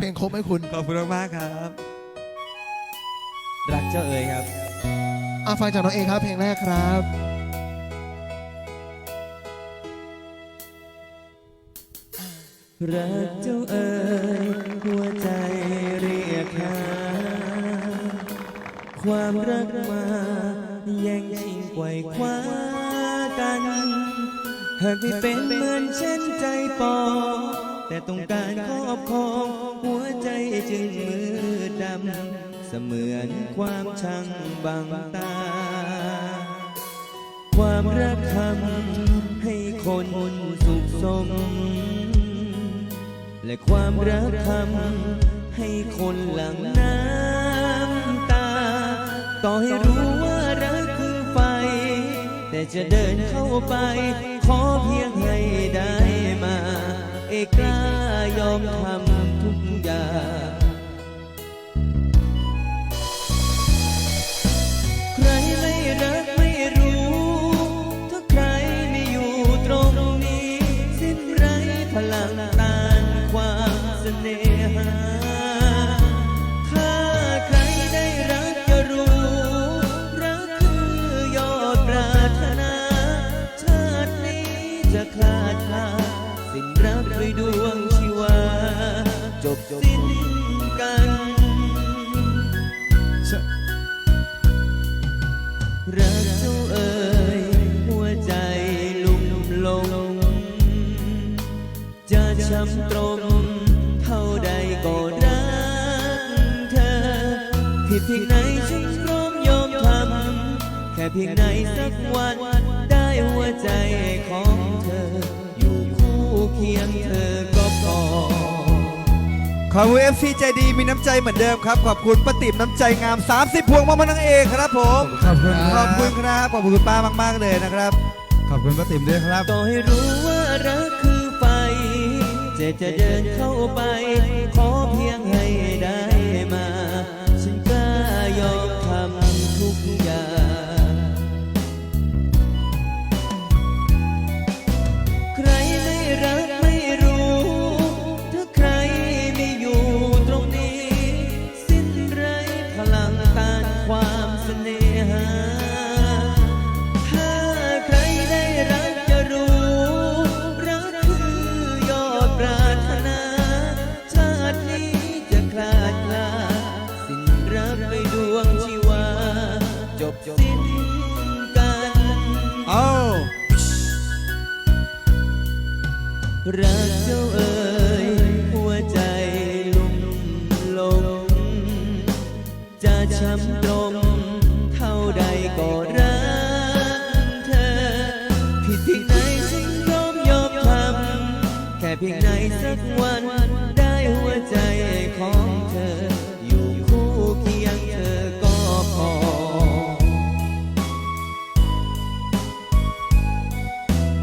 เพลงครบไหมคุณ ขอบคุณมากๆครับ รักเจ้าเอ๋ยครับอาฟังจากน้องเอครับเพลงแรกครับรักเจ้าเอ๋ยหัวใจเรียกหาความรักมาแย่งชิงไกวคว้ากัน หากไม่เป็นเหมือนเช่นใจปอง แต่ต้องการครอบครองหัวใจจึงมืดดำเสมือนความช่างบังตา ความรักทำให้คนสุขสม และความรักทำให้คนหลั่งน้ำตา ต่อให้รู้ว่ารักคือไฟ แต่จะเดินเข้าไป ขอเพียงให้ได้มา เอกล้ายอมทำทุกอย่าง เพียงไหนสักวันได้หัวใจของเธอ อยู่คู่เคียงเธอก็พอขอบคุณเอฟซีใจดีมีน้ำใจเหมือนเดิมครับ ขอบคุณป้าติ๋มน้ำใจงาม 30 พวงมามานังเอกครับผมขอบคุณขอบคุณครับขอบคุณคุณป้ามาก ๆ เลยนะครับ ขอบคุณป้าติ๋มด้วยครับต่อให้รู้ว่ารักคือไฟจะจะเดินเข้าไปขอ ช้ำตรมเท่าใดก็รักเธอ ผิดเพียงไหนฉันร้อมยอมทำแค่เพียงไหนสักวันได้หัวใจของเธอ อยู่คู่เคียงเธอก็พอ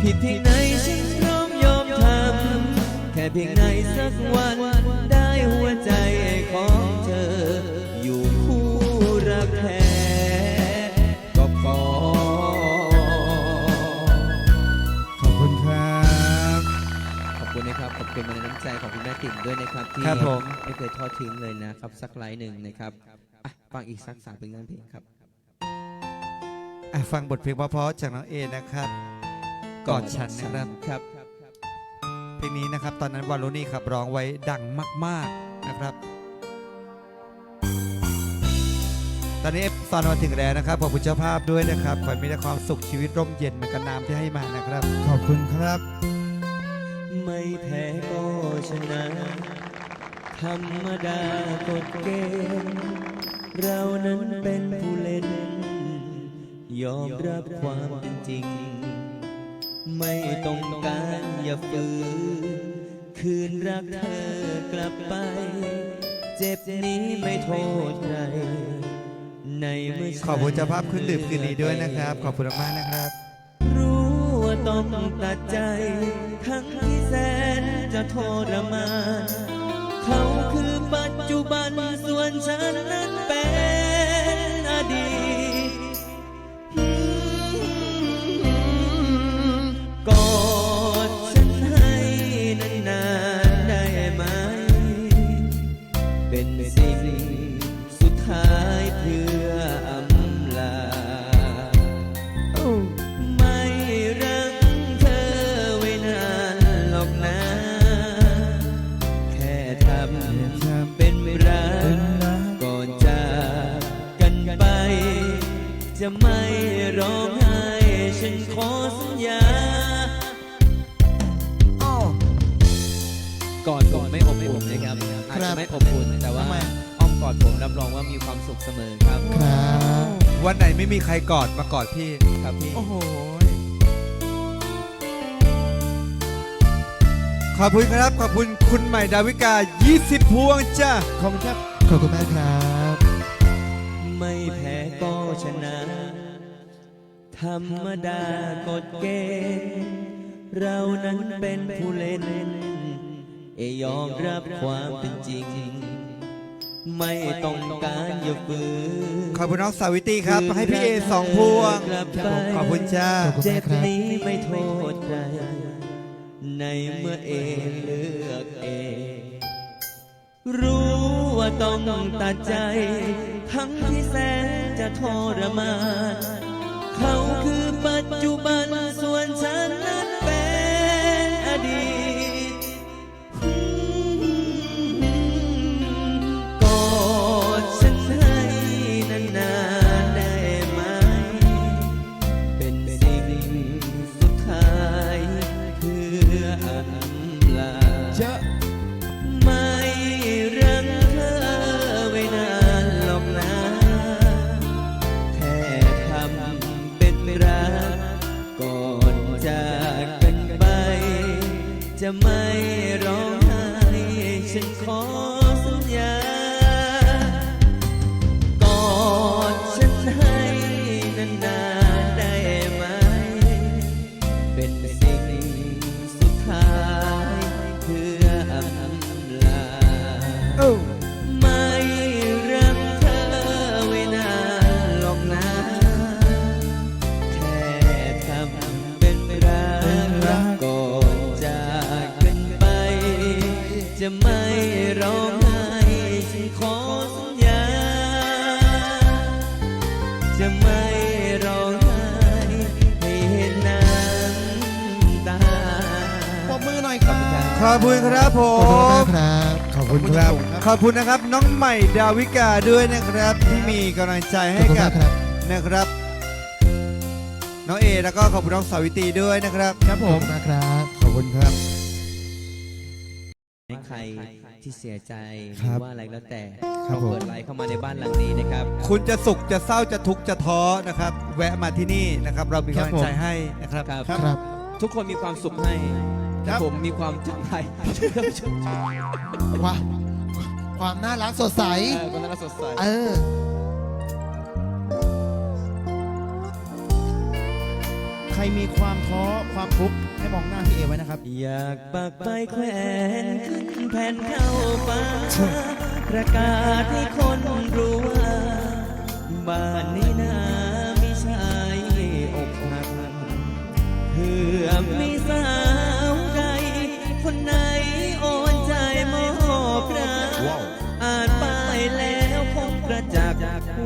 ผิดเพียงไหนฉันร้อมยอมทำแค่เพียงไหนสักวัน นะครับขอบคุณมาในน้ำใจของคุณแม่ติ๋มด้วยนะครับที่ครับผม ไม่เคยทอดทิ้งเลยนะครับ สักไลน์หนึ่งนะครับอะฟังอีกสักสามผลงานเพลงครับ อะฟังบทเพลงเพราะๆจากน้องเอนะครับ กอดฉันนะครับ ครับ เพลงนี้นะครับ ตอนนั้นวารุณีขับร้องไว้ดังมาก ๆนะครับ ตอนนี้ตอนมาถึงแล้วนะครับขอบคุณเจ้าภาพด้วยนะครับขอให้มีแต่ความสุขชีวิตร่มเย็นเหมือนกับน้ำที่ให้มานะครับ ขอบคุณครับไม่ แพ้ก็ชนะ ธรรมดากฎเกณฑ์เรานั้นเป็นผู้เล่น ยอมรับความเป็นจริง ไม่ต้องการอย่าฝืนคืนรักเธอกลับไป เจ็บนี้ไม่โทษใครในเมื่อฉันขอบคุณเจ้าภาพเครื่องดื่มคืนนี้ด้วยนะครับ ขอบคุณมากๆนะครับ รู้ว่าต้องตัดใจ ทั้งที่แสน จะทรมาน เขาคือปัจจุบันส่วนฉันนั้นเป็น จะไม่ร้องไห้ฉันขอสัญญาก่อนผมไม่อบอุ่นนะครับอาจจะไม่อบอุ่นแต่ว่าทำไม อ้อมกอดผมรับรองว่ามีความสุขเสมอครับครับ วันไหนไม่มีใครกอดมากอดพี่ ครับพี่ โอ้โห ขอบคุณครับ ขอบคุณคุณใหม่ดาวิกา 20 พวงจ้าขอบคุณครับ ขอบคุณมากครับ ไม่แพ้ก็ ชนะ ธรรมดากฎเกณฑ์เรานั้นเป็นผู้เล่น เอยอมรับความเป็นจริง ไม่ต้องการอย่าฝืนขอบคุณน้องสาวิตรีครับ ให้พี่เอสองพวง กลับไปขอบคุณจ้าขอบคุณเจ็มากบครับนี้ไม่โทษใคร ในเมื่อเองเลือกเอง รู้ว่าต้องตัดใจ ทั้งที่แสนจะ ทรมาน เขาคือปัจจุบันส่วนฉันนั้นเป็น จะไม่ ขอบคุณครับผขอบคุณมากมครับ ขอบคุณครับ ขอบคุณนะครับน้องใหม่ดาวิกาด้วยนะครับ ที่มีกำลังใจขอให้บคุณกัมาบกครับ นะครับ น้องเอแล้วก็ขอบคุณน้องสาวิตรีด้วยนะครับครับผมมากครับ ขอบคุณครับ ให้ใครที่เสียใจหครัรือบว่าอะไรแล้วแต่ครับก็ผม เปิดไลน์เข้ามาในบ้านหลังนี้นะครับ คุณจะสุขจะเศร้าจะทุกข์จะท้อนะครับ แวะมาที่นี่นะครับ เรามีครับกำลังใจให้นะครับ ครับ ครับ ทุกคนมีความสุขให้ ครับ ผมมีความจำใจว้าความน่ารักสดใส เออคนนั้นก็สดใสเออ ใครมีความท้อความทุกข์ให้มองหน้าพี่เอไว้นะครับ อยากปักไปแขวนขึ้นแผ่นเข้าฟ้าประกาศให้คนรู้ว่า บ้านนี้นามีชายอกหักเพื่อมี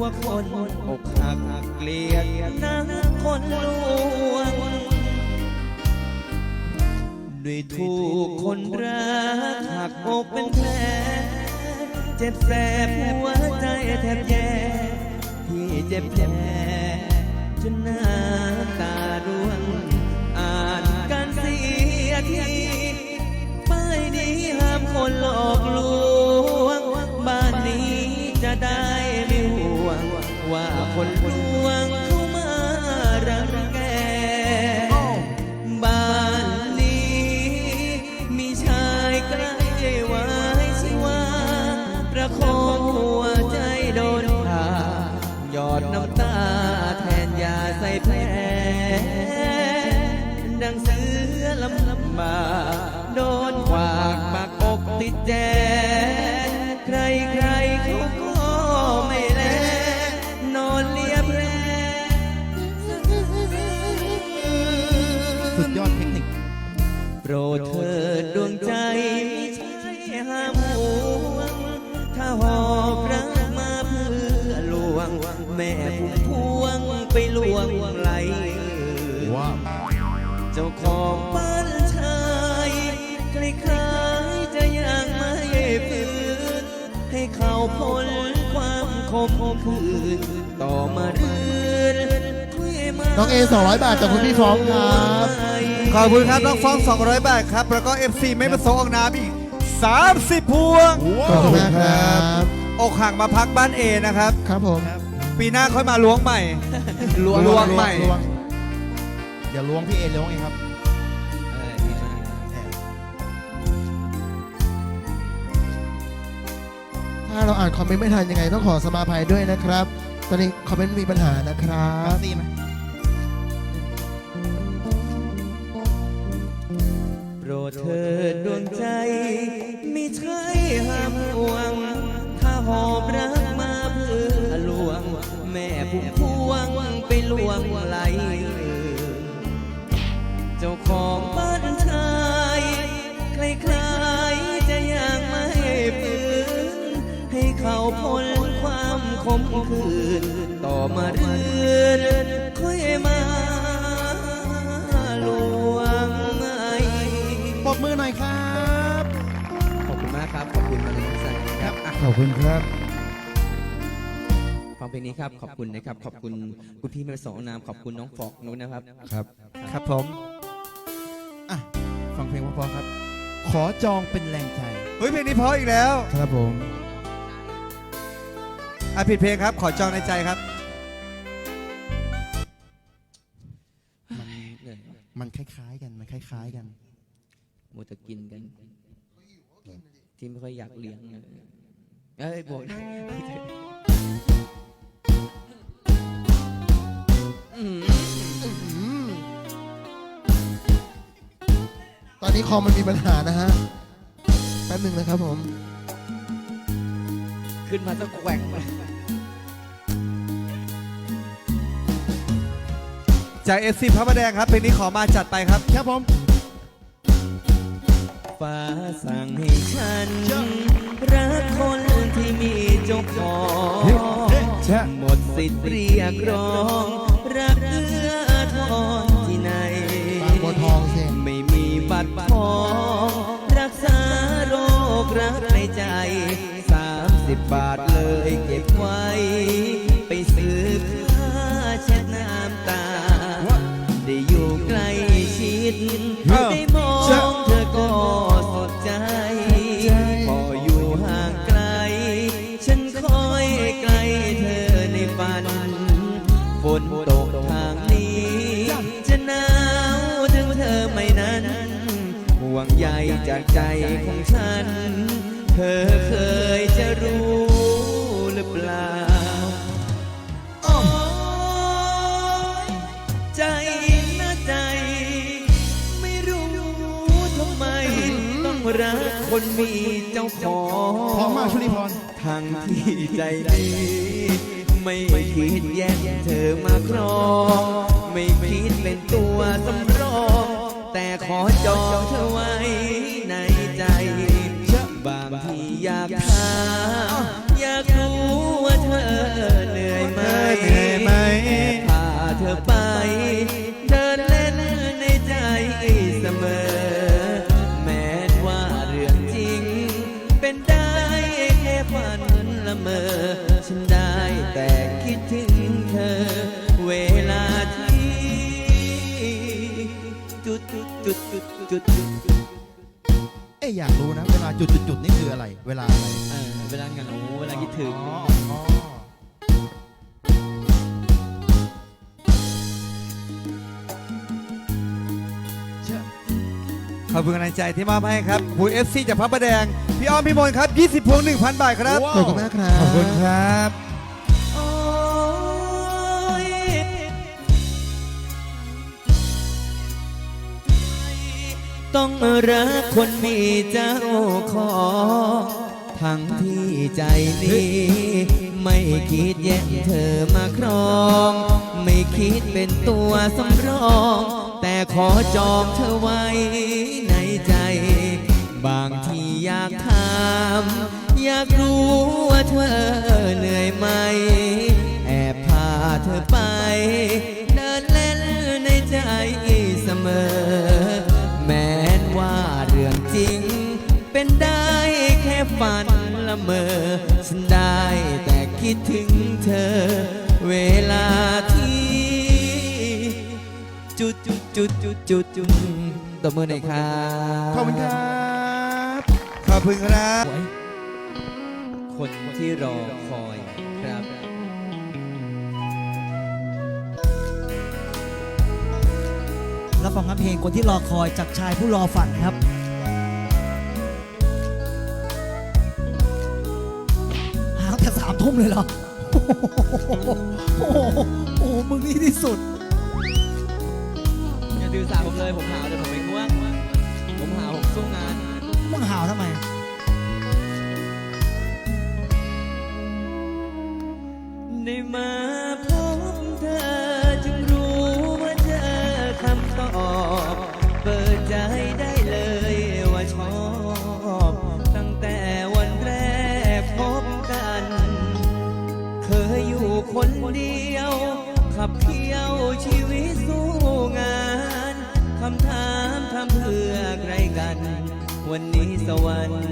วคนอกหักเกลียดนักคนลวงด้วยถูกคนรักหักอกเป็นแผลเจ็บแสบหัวใจแทบแย่ที่เจ็บแผลจนน้ำตาร่วง คน น้องเอ200 บาทจากคุณพี่ฟ้องครับ ขอบคุณครับน้องฟ้อง 200 บาทครับ แล้วก็ FC ไม่ประสงค์ออกนามอีก 30 พวงขอบคุณมากครับ อกหักมาพักบ้านเอนะครับ ครับผมปีหน้าค่อยมาล้วงใหม่ ล้วงล้วงใหม่ ล้วงอย่าล้วงพี่เอล้วงเองครับเออดีมากถ้าเราอ่านคอมเมนต์ไม่ทันยังไงต้องขอสมาภัยด้วยนะครับ ตอนนี้คอมเมนต์มีปัญหานะครับ ซีไหม เถิดดวงใจ ไม่ใช่ห้ามห่วง ถ้าหอบรักมาเพื่อลวง แม่ผู้พวงไปลวงไหล เจ้าของบ้านชายใคล้ายๆจะยังไม่ฟื้นให้เขาพ้นความคมคืน ต่อมาเรือนค่อยมา มือหน่อยครับ ขอบคุณมากครับ ขอบคุณมาเลยใส่ครับอะขอบคุณครับ ฟังเพลงนี้ครับ ขอบคุณนะครับ ขอบคุณคุณพี่ไม่ประสงค์นาม ขอบคุณน้องฟอกนุ้นนะครับ ครับ ครับผมอะฟังเพลงเพราะๆครับ ขอจองเป็นแรงใจเฮ้ยเพลงนี้เพราะอีกแล้วครับผม อะผิดเพลงครับ ขอจองในใจครับ มันคล้ายๆกัน มันคล้ายๆกัน มัวแต่กินกันที่ไม่ค่อยอยากเลี้ยงเลยเอ้ยบอกอืมตอนนี้คอมมันมีปัญหานะฮะ แป๊บหนึ่งนะครับผม ขึ้นมาสักแกว่งมาจาก FC พระประแดงครับเพลงนี้ขอมาจัดไปครับ ครับผม ฟ้าสั่งให้ฉัน รักคนที่มีเจ้าของหมดสิทธิ์เรียกร้อง รักเอื้อทอนที่ไหนบางบัวทองสิไม่มีบัตรทองรักษาโรครักในใจ30บบาทเลยเก็บไว้ ไปซื้อผ้าเช็ดน้ำตา ได้อยู่ใกล้ชิดเอาได้มองเธอก็สด ฝนตกทางนี้ จะหนาวถึงเธอไม่นั้น ห่วงใยจากใจของฉัน เธอเคยจะรู้หรือเปล่าโอ้ยใจนะใจ ไม่รู้ทำไม ต้องรักคนมีเจ้าของ พร้อมมากชุลีพร ทั้งที่ใจดี ไม่คิดแย่งเธอมาครอง ไม่คิดเป็นตัวสำรอง แต่ขอจองเธอไว้ในใจบางทีอยากถามอยากรู้ จุดจุดจุดเอ้ยอยากรู้นะ เวลาจุดๆๆนี่คืออะไร เวลาอะไรเออเวลาเหงาเวลาคิดถึง อ๋ออ๋อขอบคุณกำลังใจที่มอบให้ครับหูเอฟซีจากพระประแดง พี่อ้อมพี่มนต์ครับ 20พวง1,000 บาทครับ ขอบคุณมากครับ ขอบคุณครับ ต้องรักคนมีเจ้าของทั้งที่ใจนี้ ไม่คิดแย่งเธอมาครอง ไม่คิดเป็นตัวสำรอง แต่ขอจองเธอไว้ในใจ บางทีอยากถามอยากรู้ว่าเธอเหนื่อยไหม แอบพาเธอไป เดินเล่นในใจเสมอ จริง เป็นได้แค่ฝันละเมอ ฉันได้แต่คิดถึงเธอ เวลาที่ จุดจุดจุดจุดจุดจุดตบมือหน่อยครับขอบคุณครับ ขอบคุณครับ คนที่รอคอยครับรับฟังเพลงคนที่รอคอยจากชายผู้รอฝันครับ ทุ่มเลยเหรอโอ้โหโอ้โหโอ้โหมึงนี่ที่สุด อย่าดื้อสาผมเลยผมหาวเลยผมไม่ง่วงผมหาวผมสู้งาน มึงหาวทำไม ได้มาพ สวรรค์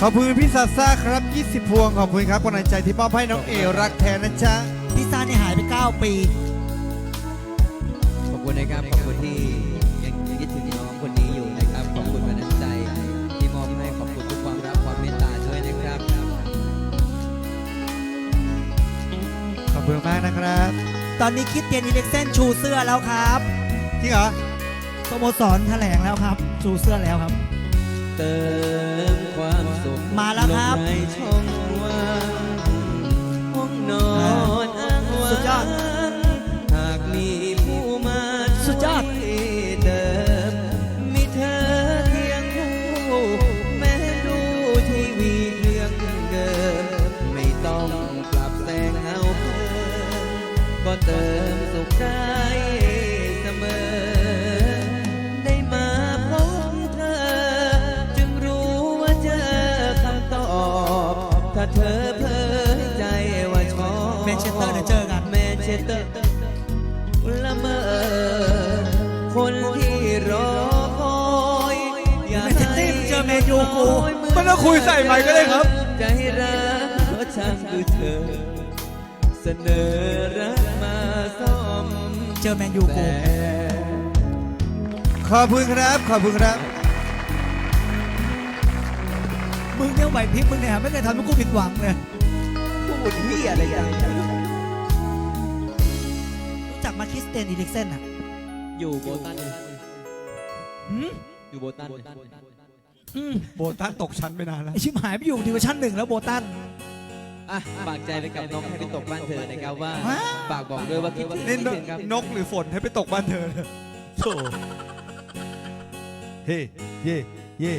ขอบคุณพี่ซาซ่าครับ 20 พวง ขอบคุณครับกำลังใจที่มอบให้น้องเอรักแทนนะจ๊ะ พี่ซ่าเนี่ยหายไป 9 ปี ขอบคุณนะครับ ขอบคุณที่ยังคิดถึงน้องคนนี้อยู่นะครับ ขอบคุณกำลังใจที่มอบให้ ขอบคุณทุกความรักความเมตตาด้วยนะครับ ขอบคุณมากนะครับ ตอนนี้คิดเตียนอิเล็กเซนชูเสื้อแล้วครับ จริงเหรอ สโมสรแถลงแล้วครับ ชูเสื้อแล้วครับ เติมความสุขมาแล้วครับ ลงในช่องว่างห้องนอนอ้างว้างสุดยอดหากมีผู้มาสุดยอด ช่วยเติมมีเธอเพียงผู้แม้ดูทีวีเรื่องเดิมไม่ต้องปรับแสงเงาเพิ่มก็เติมสุขได้ เชสเตอร์ละเมอคนที่รอคอยอย่าแมนเชสเตอร์เจอแมนยูกูไม่ต้องคุยใส่ไมค์ก็ได้ครับ ใจรักเพราะช่างคือเธอ เสนอรักมาซ่อมเจอแมนยูแซกูมขอบคุณครับ ขอบคุณครับ มึงเนี่ยไหวพริบมึงเนี่ยไม่เคยทำให้กูผิดหวังเลยพูดเหี้ยอะไรอย่างรู้จัก มาคิสเตียนอิเล็กเซนอะอยู่โบตันหืมอยู่โบตันอืมโบตันตกชั้นไปนานแล้ว ไอชิบหายไปอยู่ดิวชั่นหนึ่งแล้วโบตัน อะฝากใจไปกับน้องให้ไปตกบ้านเธอนะครับว่าฮะ ฝากบอกด้วยว่าคิดถึงนี่คิดถึงครับนกหรือฝนให้ไปตกบ้านเธอเลยโธ่เฮ้ เย่เย่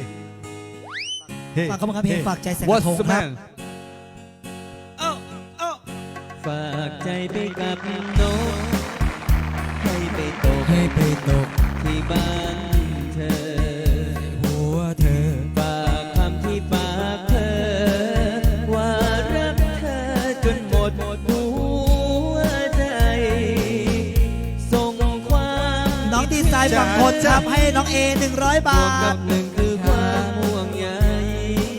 เฮ้ ฝากเข้ามาครับเพลงฝากใจแสงก What's ระทง the ครับ man ฝากใจไปกับนกให้ ไปตกให้ไปตกที่บ้านเธอ หัวเธอฝากคำที่ปากเธอ ว่ารักเธอจนหมดหัวใจ ส่งความน้องดีไซน์ฝั่งคนคะให้น้องเอ100 บาท หนึ่งคือความห่วงใย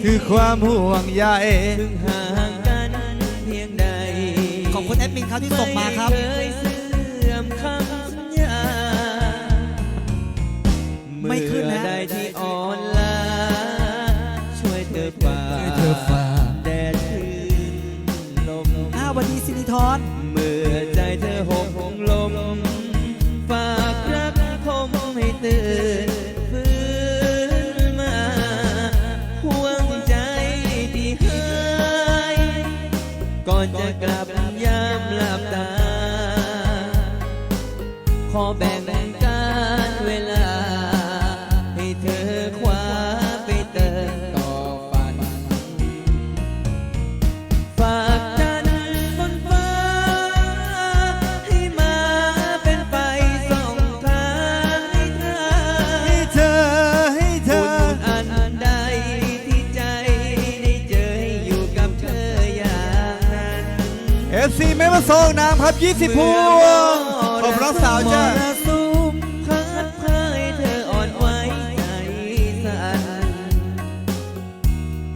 คือความห่วงใยถึงห่างกันเพียงใด ขอบคุณแอดมินเขาที่ส่งมาครับ ไม่เคย ขึ้นนะเมื่อใดที่อ่อน เอฟซีไม่มาส่งน้ำครับ20พวงขอบน้องสาวจ้ามรสุมพัดพาให้เธออ่อนไหวใจสั่น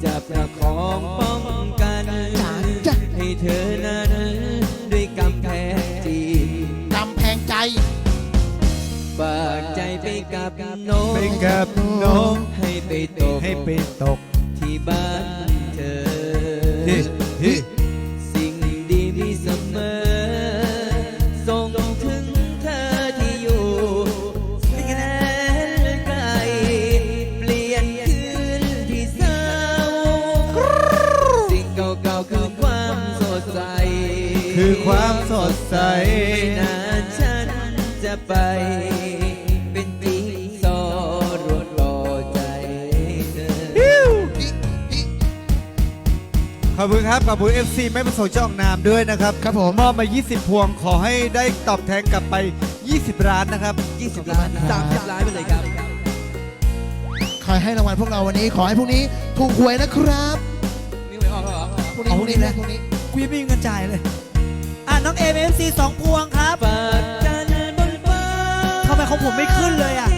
จะประคองป้องกันให้เธอนั้นด้วยกำแพงจีกำแพงใจฝากใจไปกับนกไปกับนกให้ไปตก ใสไม่นานฉันจะไป เป็นปีสอรวดรอใจเธอขอบคุณครับ ขอบคุณ FC ไม่ประสงค์จะออกนามด้วยนะครับ ครับผมมอบมา 20 พวงขอให้ได้ตอบแทนกลับไป 20 ล้านนะครับ 20 ล้าน30ล้านไปเลยครับ ใครให้รางวัลพวกเราวันนี้ ขอให้พวกนี้ถูกหวยนะครับนี่ไม่ออกหรอพวกนี้พวกนี้นะพวกนี้กูยังไม่มีเงินจ่ายเลยอะ น้องเอเอฟซีสองพวงครับฝากจันทร์บนฟ้าทำไมของผมไม่ขึ้นเลยอะ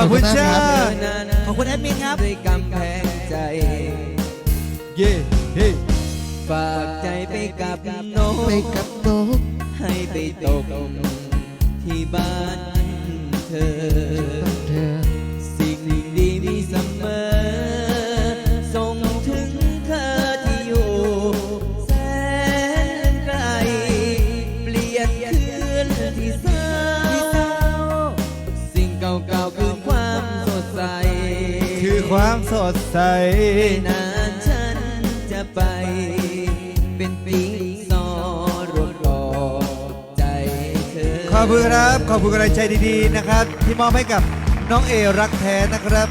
ขอบคุณจ้าเธอนั้นขอบคุณแอดมินครับด้วยกำแพงใจ เย่เฮ้ฝากใจไปกับนกไปกับนกให้ไปตก ดใสไม่นานฉันจะไป เป็นปีสอรวดรอใจเธอขอบคุณครับ ขอบคุณกำลังใจดีๆนะครับ ที่มอบให้กับน้องเอรักแท้นะครับ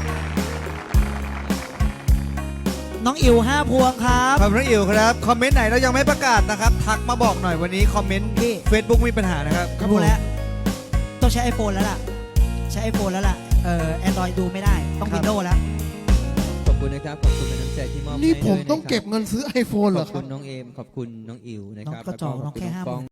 น้องอิ๋ว5พวงครับ ขอบคุณน้องอิ๋วครับ คอมเมนต์ไหนเรายังไม่ประกาศนะครับ ทักมาบอกหน่อยวันนี้คอมเมนต์พี่ Facebook มีปัญหานะครับครับผมแล้วต้องใช้ iPhone แล้วล่ะ ใช้ iPhone แล้วล่ะ เอ่อ Android ดูไม่ได้ ต้องครับ Windows แล้วขอบ คุณนะครับ ขอบคุณเป็นน้ำใจที่มอบให้นี่ผมด้วยะต้องครับ เก็บเงินซื้อ iPhone เหรขออบคคุบ ณน้องเอม ขอบคุณน้องอิ๋วนะครับน้องกระจอกน้องแค่ห้าหมื่นฟอง